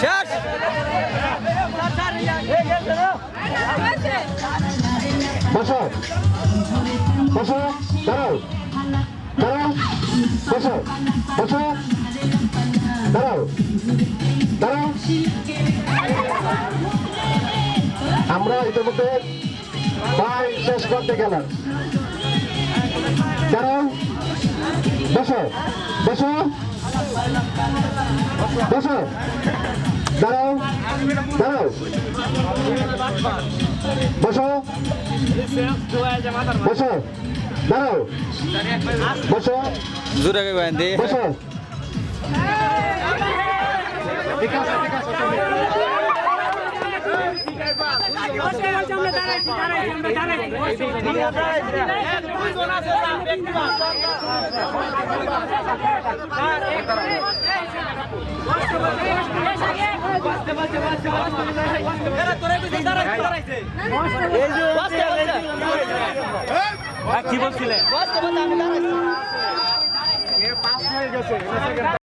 শেষ। বসো। বসো। দাঁড়াও। দাঁড়াও। বসো। আমরা ইতিমধ্যে ভাই শেষ করতে গেলাম। দাঁড়াও। বসো। বসো। বসো। দাঁড়াও দাঁড়াও। বসো। বসো। দাঁড়াও। বসো। জোরে গাইবেন দি বসো। কি বলছিলে?